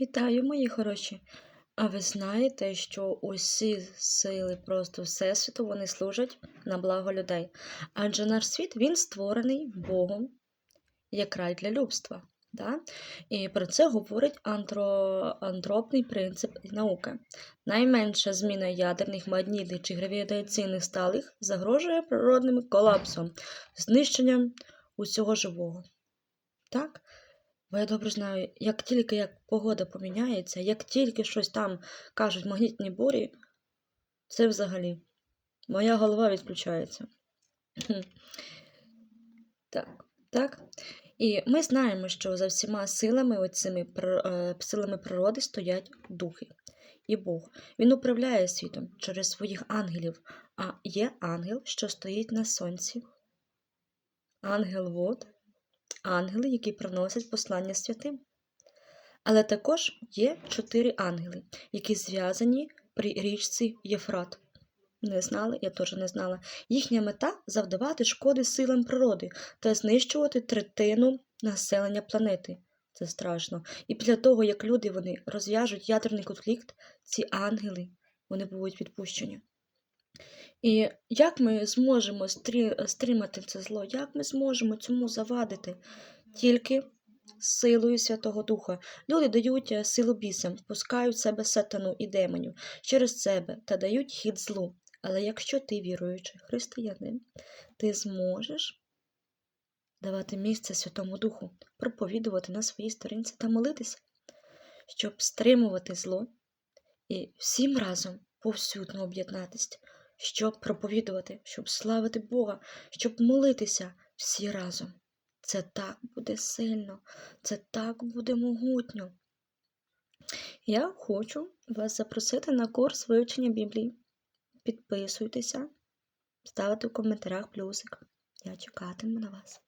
Вітаю, мої хороші! А ви знаєте, що усі сили просто Всесвіту вони служать на благо людей? Адже наш світ він створений Богом як рай для людства. Да? І про це говорить антро... антропний принцип науки. Найменша зміна ядерних, магнітних чи гравітаційних сталих загрожує природним колапсом, знищенням усього живого. Так? Бо я добре знаю, як тільки як погода поміняється, як тільки щось там кажуть магнітні бурі, це взагалі моя голова відключається. Так, так. І ми знаємо, що за всіма силами, оцими е, силами природи стоять духи. І Бог. Він управляє світом через своїх ангелів. А є ангел, що стоїть на сонці. Ангел вод, ангели, які приносять послання святим. Але також є чотири ангели, які зв'язані при річці Єфрат. Не знали, я теж не знала. Їхня мета завдавати шкоди силам природи та знищувати третину населення планети. Це страшно. І після того, як люди вони розв'яжуть ядерний конфлікт, ці ангели вони будуть відпущені. І як ми зможемо стримати це зло? Як ми зможемо цьому завадити? Тільки силою Святого Духа. Люди дають е, силу бісам, пускають в себе сатану і демонів через себе та дають хід злу. Але якщо ти віруючий християнин, ти зможеш давати місце Святому Духу, проповідувати на своїй сторінці та молитися, щоб стримувати зло і всім разом повсюдно об'єднатися, щоб проповідувати, щоб славити Бога, щоб молитися всі разом. Це так буде сильно, це так буде могутньо. Я хочу вас запросити на курс вивчення Біблії. Підписуйтеся, ставте в коментарях плюсик. Я чекатиму на вас.